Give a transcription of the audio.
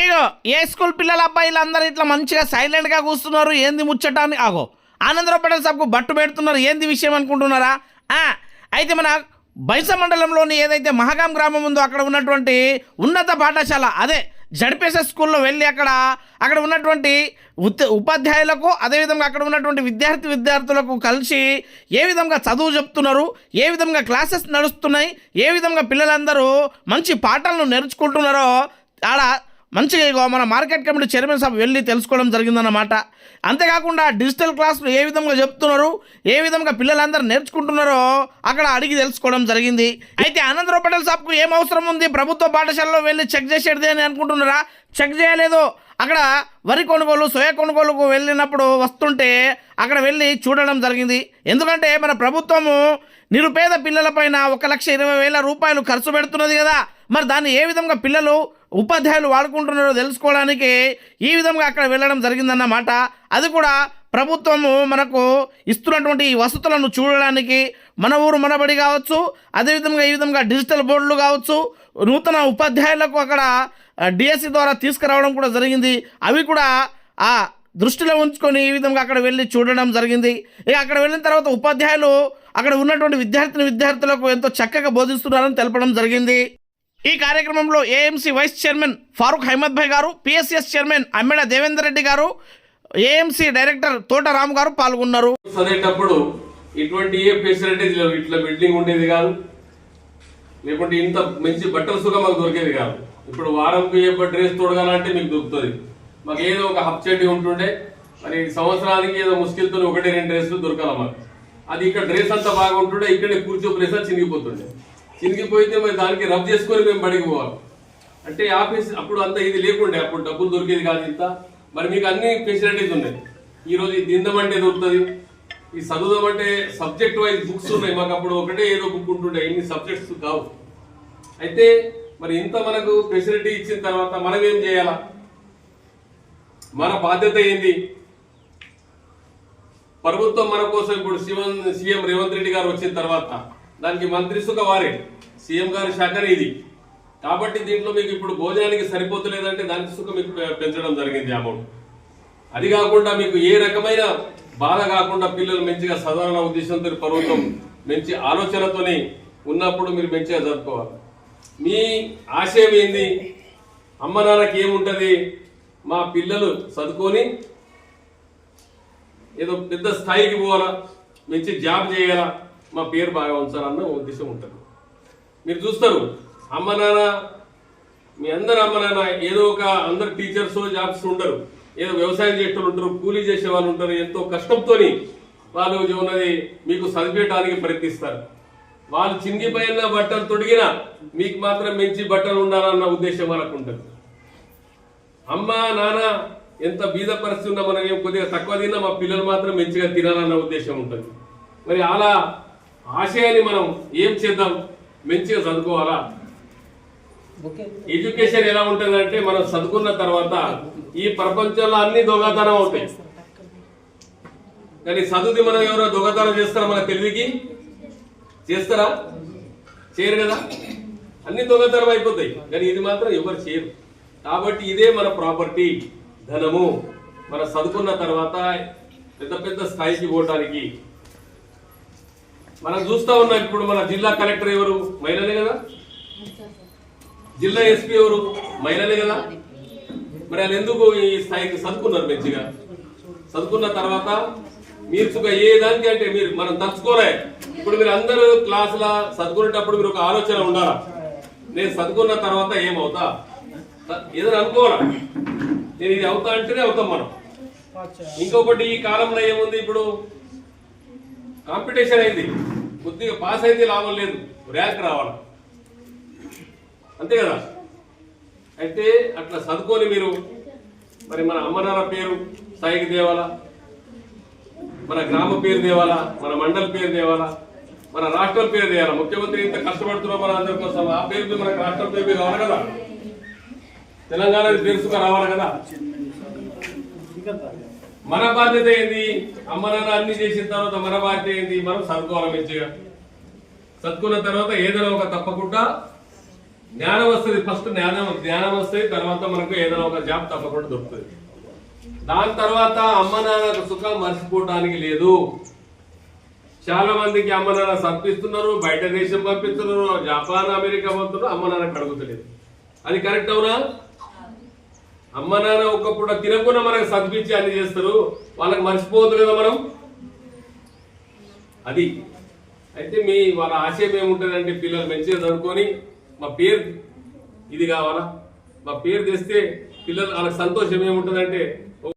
ఇగో ఏ school పిల్లల అబ్బాయిలు అందరూ ఇట్లా మంచిగా సైలెంట్గా కూస్తున్నారు ఏంది ముచ్చటాన్ని అని? ఆగో. ఆనందరావు పటేల్ సాబ్కు బట్టు పెడుతున్నారు. ఏంది విషయం అనుకుంటున్నారా? అయితే మన బైస మండలంలోని ఏదైతే మహాగాం గ్రామం ఉందో అక్కడ ఉన్నటువంటి ఉన్నత పాఠశాల అదే జడిపేసే స్కూల్లో వెళ్ళి అక్కడ అక్కడ ఉన్నటువంటి ఉపాధ్యాయులకు అదేవిధంగా అక్కడ ఉన్నటువంటి విద్యార్థి విద్యార్థులకు కలిసి ఏ విధంగా చదువు చెప్తున్నారు? ఏ విధంగా క్లాసెస్ నడుస్తున్నాయి? ఏ విధంగా పిల్లలందరూ మంచి పాఠాలను నేర్చుకుంటున్నారో ఆడ మంచిగా ఇగో మన మార్కెట్ కమిటీ చైర్మన్ సభ వెళ్ళి తెలుసుకోవడం జరిగిందన్నమాట అంతేకాకుండా డిజిటల్ క్లాసులు ఏ విధంగా చెప్తున్నారు ఏ విధంగా పిల్లలందరూ నేర్చుకుంటున్నారో అక్కడ అడిగి తెలుసుకోవడం జరిగింది. అయితే ఆనందరావు పటేల్ సాబ్కు ఏం అవసరం ఉంది? ప్రభుత్వ పాఠశాలలో వెళ్ళి చెక్ చేసేది అని అనుకుంటున్నారా? చెక్ చేయలేదు. అక్కడ వరి కొనుగోలు సోయా కొనుగోలుకు వెళ్ళినప్పుడు వస్తుంటే అక్కడ వెళ్ళి చూడడం జరిగింది. ఎందుకంటే మన ప్రభుత్వము నిరుపేద పిల్లలపైన ఒక లక్ష ఇరవై వేల రూపాయలు ఖర్చు పెడుతున్నది కదా. మరి దాన్ని ఏ విధంగా పిల్లలు ఉపాధ్యాయులు వాడుకుంటున్నారో తెలుసుకోవడానికి ఈ విధంగా అక్కడ వెళ్ళడం జరిగిందన్నమాట. అది కూడా ప్రభుత్వము మనకు ఇస్తున్నటువంటి ఈ వసతులను చూడడానికి మన ఊరు మనబడి కావచ్చు అదేవిధంగా ఈ విధంగా డిజిటల్ బోర్డులు కావచ్చు నూతన ఉపాధ్యాయులకు అక్కడ డిఎస్సి ద్వారా తీసుకురావడం కూడా జరిగింది. అవి కూడా ఆ దృష్టిలో ఉంచుకొని ఈ విధంగా అక్కడ వెళ్ళి చూడడం జరిగింది. ఇక అక్కడ వెళ్ళిన తర్వాత ఉపాధ్యాయులు అక్కడ ఉన్నటువంటి విద్యార్థిని విద్యార్థులకు ఎంతో చక్కగా బోధిస్తున్నారని తెలపడం జరిగింది. ఈ కార్యక్రమంలో AMC vice chairman Farooq Ahmed Bhai గారు పిఎస్ఎస్ చైర్మన్ అమ్మెడ దేవేందర్ రెడ్డి గారు ఏఎంసీ డైరెక్టర్ తోట రామ్ గారు పాల్గొన్నారు. అనేటప్పుడు ఇటువంటి ఏ ఫెసిలిటీస్ లేవు. ఇట్లా బిల్డింగ్ ఉండేది కాదు. లేకుంటే ఇంత మంచి బట్టల సుఖం మాకు దొరికేది కాదు. ఇప్పుడు వారంకి ఏ డ్రెస్ తొడగాలంటే మీకు దొరుకుతుంది. మాకు ఏదో ఒక హప్ చెట్టి ఉంటుండే. మరి సంవత్సరానికి ఏదో ముస్కిల్తో ఒకటి రెండు డ్రెస్సులు దొరకాల మాకు. అది ఇక్కడ డ్రెస్ అంతా బాగా ఉంటుండే ఇక్కడే కూర్చో ప్లేస్ చినిగిపోతుండే. చినిగిపోతే మరి దానికి రబ్ చేసుకొని మేము బడికి పోవాలి. అంటే ఆఫీస్ అప్పుడు అంత ఇది లేకుండే అప్పుడు డబ్బులు దొరికేది కాదు ఇంత. మరి మీకు అన్ని ఫెసిలిటీస్ ఉన్నాయి. ఈరోజు ఇది తిందామంటే దొరుకుతుంది ఈ చదువుదామంటే సబ్జెక్ట్ వైజ్ బుక్స్ ఉన్నాయి. మాకు అప్పుడు ఒకటే ఏదో బుక్ ఉంటుండే. ఇన్ని సబ్జెక్ట్స్ కావు. అయితే మరి ఇంత మనకు ఫెసిలిటీ ఇచ్చిన తర్వాత మనం ఏం చేయాలా? మన బాధ్యత ఏంది? ప్రభుత్వం మన కోసం ఇప్పుడు సీఎం సీఎం రేవంత్ రెడ్డి గారు వచ్చిన తర్వాత దానికి మంత్రి వారే. సీఎం గారి శాఖనే ఇది కాబట్టి దీంట్లో మీకు ఇప్పుడు భోజనానికి సరిపోతలేదంటే దానికి సుఖం మీకు పెంచడం జరిగింది అమౌంట్. అది కాకుండా మీకు ఏ రకమైన బాధ కాకుండా పిల్లలు మంచిగా సాధారణ ఉద్దేశంతో ప్రభుత్వం మంచి ఆలోచనతోని ఉన్నప్పుడు మీరు మంచిగా జరుపుకోవాలి మీ ఆశయం ఏంది? అమ్మ నాన్నకి ఏముంటుంది? మా పిల్లలు చదువుకొని ఏదో పెద్ద స్థాయికి పోవాలా? మంచి జాబ్ చేయాలా? మా పేరు బాగా ఉంచాలన్న ఉద్దేశం ఉంటుంది. మీరు చూస్తారు అమ్మ నాన్న మీ అందరు అమ్మ నాన్న ఏదో ఒక అందరు టీచర్స్ జాబ్స్ ఉండరు. ఏదో వ్యవసాయం చేసే వాళ్ళు ఉంటారు కూలీ చేసే వాళ్ళు ఉంటారు ఎంతో కష్టంతోని వాళ్ళు ఉన్నది మీకు చదివేయడానికి ప్రయత్నిస్తారు. వాళ్ళు చినిగిపోయిన బట్టలు తొడిగినా మీకు మాత్రం మంచి బట్టలు ఉండాలన్న ఉద్దేశం వాళ్ళకు ఉంటుంది. అమ్మ నాన్న ఎంత బీద పరిస్థితి ఉన్నా మనం ఏం కొద్దిగా తక్కువ తిన్నా మా పిల్లలు మాత్రం మంచిగా తినాలన్న ఉద్దేశం ఉంటుంది. మరి అలా ఆశయాన్ని మనం ఏం చేద్దాం? మంచిగా చదువుకోవాలా? ఎడ్యుకేషన్ ఎలా ఉంటుందంటే మనం చదువుకున్న తర్వాత ఈ ప్రపంచంలో అన్ని దొంగతనం అవుతాయి. కానీ చదువుది మనం ఎవరో దొంగతనం చేస్తారా మన తెలివికి? చేస్తారా? చేయరు కదా? అన్ని దొంగతనం అయిపోతాయి. కానీ ఇది మాత్రం ఎవరు చేయరు. కాబట్టి ఇదే మన ప్రాపర్టీ ధనము. మన చదువుకున్న తర్వాత పెద్ద పెద్ద స్థాయికి పోవటానికి మనం చూస్తా ఉన్నాం ఇప్పుడు మన జిల్లా కలెక్టర్ ఎవరు? మహిళనే కదా? జిల్లా ఎస్పీ ఎవరు? మహిళనే కదా? మరి వాళ్ళు ఎందుకు ఈ స్థాయికి చదువుకున్నారు మంచిగా? చదువుకున్న తర్వాత మీరు ఏ దానికి అంటే మీరు మనం తలుచుకోలే. ఇప్పుడు మీరు అందరూ క్లాసుల చదువుకునేటప్పుడు మీరు ఒక ఆలోచన ఉండాలా? నేను చదువుకున్న తర్వాత ఏమవుతా? ఏదైనా అనుకోవాలా? నేను ఇది అవుతా అంటేనే అవుతాం మనం. ఇంకొకటి ఈ కాలంలో ఏముంది ఇప్పుడు? కాంపిటీషన్ అయింది. కొద్దిగా పాస్ అయితే లాభం లేదు. ర్యాంక్ రావాలి. అంతే కదా? అయితే అట్లా చదువుకొని మీరు మరి మన అమ్మనాన్న పేరు స్థాయికి దేవాలా మన గ్రామ పేరు దేవాలా మన మండల పేరు దేవాలా మన రాష్ట్రం పేరు దేవాలా ముఖ్యమంత్రి ఇంత కష్టపడుతున్నాం మన అందరి కోసం ఆ పేరు మన మనకు రాష్ట్రం పేరు మీద రావాలి కదా? తెలంగాణ పేరు రావాలి కదా? మన బాధ్యత ఏంది? అమ్మ నాన్న అన్ని చేసిన తర్వాత మన బాధ్యత ఏంది? మనం చదువుకోవాలి మంచిగా చదువుకున్న తర్వాత ఏదైనా ఒక తప్పకుండా జ్ఞానం వస్తుంది. ఫస్ట్ జ్ఞానం జ్ఞానం వస్తుంది. తర్వాత మనకు ఏదైనా ఒక జాబ్ తప్పకుండా దొరుకుతుంది. దాని తర్వాత అమ్మ నాన్న సుఖం మర్చిపోవడానికి లేదు. చాలా మందికి అమ్మ నాన్న సంపిస్తున్నారు బయట దేశం పంపిస్తున్నారు జపాన్ అమెరికా పోతున్నారు అమ్మ నాన్న కడుగుతలేదు అది కరెక్ట్ అవునా? అమ్మ నాన్న ఒక్క తినకుండా మనకు సంపించి అన్ని చేస్తారు. వాళ్ళకి మర్చిపోవద్దు కదా మనం? అది. అయితే మీ వాళ్ళ ఆశయం ఏముంటుందంటే పిల్లలు మంచిగా చదువుకొని మా పేరు ఇది కావాలా? మా పేరు తెస్తే పిల్లలు వాళ్ళకి సంతోషం ఏముంటుందంటే